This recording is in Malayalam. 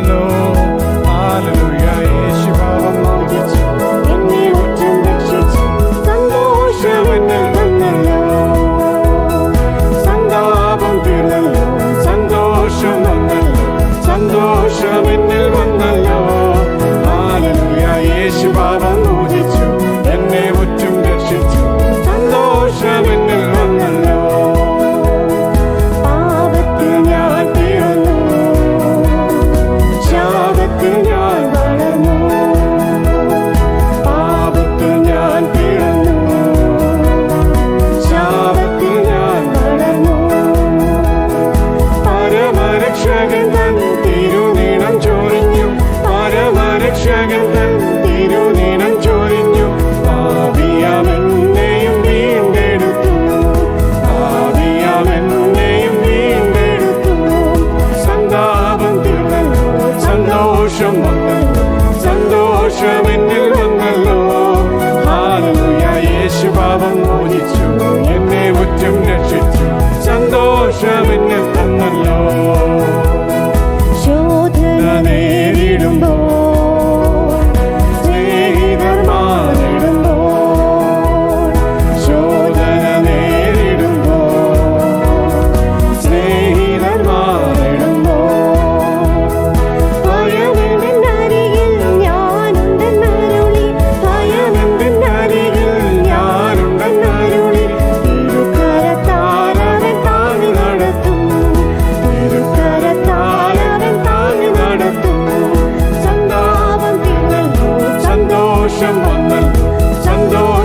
know സന്തോഷം എന്നിൽ വന്നല്ലോ യേശു പാപം മോചിച്ചു 없는 전도